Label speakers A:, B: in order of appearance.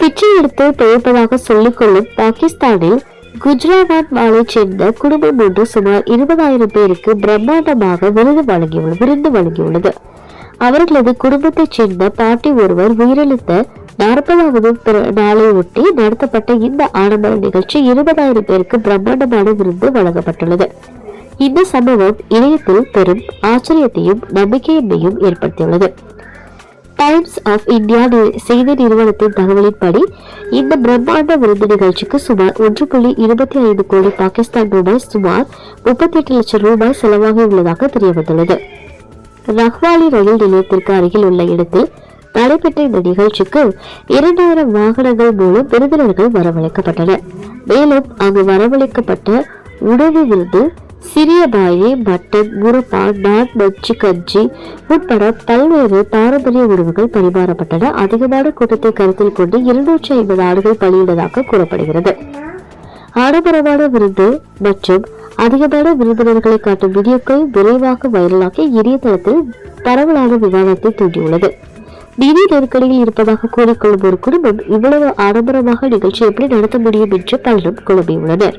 A: பிச்சை எடுத்து பிழைப்பதாக சொல்லிக்கொள்ளும் பாகிஸ்தானில் குஜராத் வாழைச் சேர்ந்த குடும்பம் ஒன்று சுமார் இருபதாயிரம் பேருக்கு பிரம்மாண்டமாக விருது வழங்கியுள்ளது விருந்து வழங்கியுள்ளது. அவர்களது குடும்பத்தைச் சேர்ந்த பாட்டி ஒருவர் உயிரிழந்த நாற்பதாவது பிற- நாளை ஒட்டி நடத்தப்பட்ட இந்த ஆடம்பர நிகழ்ச்சி இருபதாயிரம் பேருக்கு பிரம்மாண்டமான விருந்து வழங்கப்பட்டுள்ளது. இந்த சம்பவம் இணையத்தில் பெரும் ஆச்சரியத்தையும் நம்பிக்கையின்மையும் ஏற்படுத்தியுள்ளது. டைம்ஸ் ஆஃப் இந்தியா செய்தி நிறுவனத்தின் தகவலின்படி இந்த பிரம்மாண்ட விருந்து நிகழ்ச்சிக்கு சுமார் ஒன்று புள்ளி இருபத்தி ஐந்து கோடி பாகிஸ்தான் ரூபாய் சுமார் முப்பத்தி எட்டு லட்சம் ரூபாய் செலவாகியுள்ளதாக தெரியவந்துள்ளது. ரஹ்வாலி ரயில் நிலையத்திற்கு அருகில் உள்ள இடத்தில் நடைபெற்ற இந்த நிகழ்ச்சிக்கு இரண்டாயிரம் வாகனங்கள் மூலம் விருந்தினர்கள் வரவழைக்கப்பட்டனர். மேலும் அங்கு வரவழைக்கப்பட்ட உணவு விருந்து சிறிய பாயை மட்டன் முரப்பா நான் மச்சி கஞ்சி உட்பட பல்வேறு பாரம்பரிய உணவுகள் பரிமாறப்பட்டன. அதிகமான கூட்டத்தை கருத்தில் கொண்டு இருநூற்றி ஐம்பது ஆடுகள் பலியுள்ளதாக கூறப்படுகிறது. ஆடம்பரமான விருந்து மற்றும் அதிகமான விருந்தினர்களை காட்டும் வீடியோக்கள் விரைவாக வைரலாகி இணையதளத்தில் பரவலான விவாதத்தை தூண்டியுள்ளது. நிதி நெருக்கடியில் இருப்பதாக கூறிக்கொள்ளும் ஒரு குடும்பம் இவ்வளவு ஆடம்பரமாக நிகழ்ச்சி எப்படி நடத்த முடியும் என்று பலரும் குழம்பியுள்ளனர்.